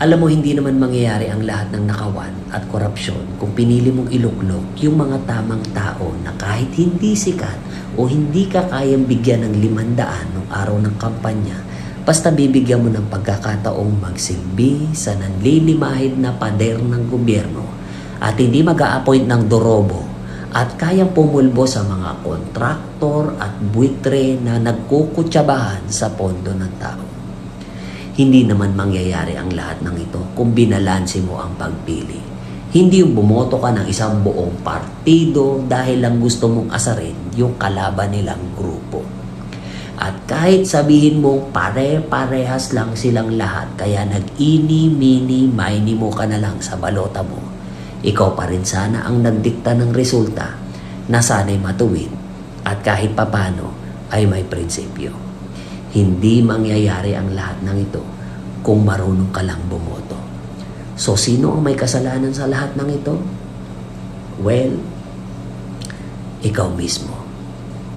Alam mo, hindi naman mangyayari ang lahat ng nakawan at korupsyon kung pinili mong iluklok yung mga tamang tao na kahit hindi sikat o hindi ka kayang bigyan ng limandaan nung araw ng kampanya, basta bibigyan mo ng pagkakataong magsilbi sa nanlilimahid na pader ng gobyerno at hindi mag appoint ng dorobo at kayang pumulbo sa mga kontraktor at buitre na nagkukutsabahan sa pondo ng tao. Hindi naman mangyayari ang lahat ng ito kung binalanse mo ang pagpili. Hindi yung bumoto ka ng isang buong partido dahil lang gusto mong asarin yung kalaban nilang grupo. At kahit sabihin mong pare-parehas lang silang lahat kaya nag-ini, mini, mini mo ka na lang sa balota mo, ikaw pa rin sana ang nagdikta ng resulta na sana'y matuwid at kahit papano ay may prinsipyo. Hindi mangyayari ang lahat ng ito kung marunong ka lang bumoto. So, sino ang may kasalanan sa lahat ng ito? Well, ikaw mismo.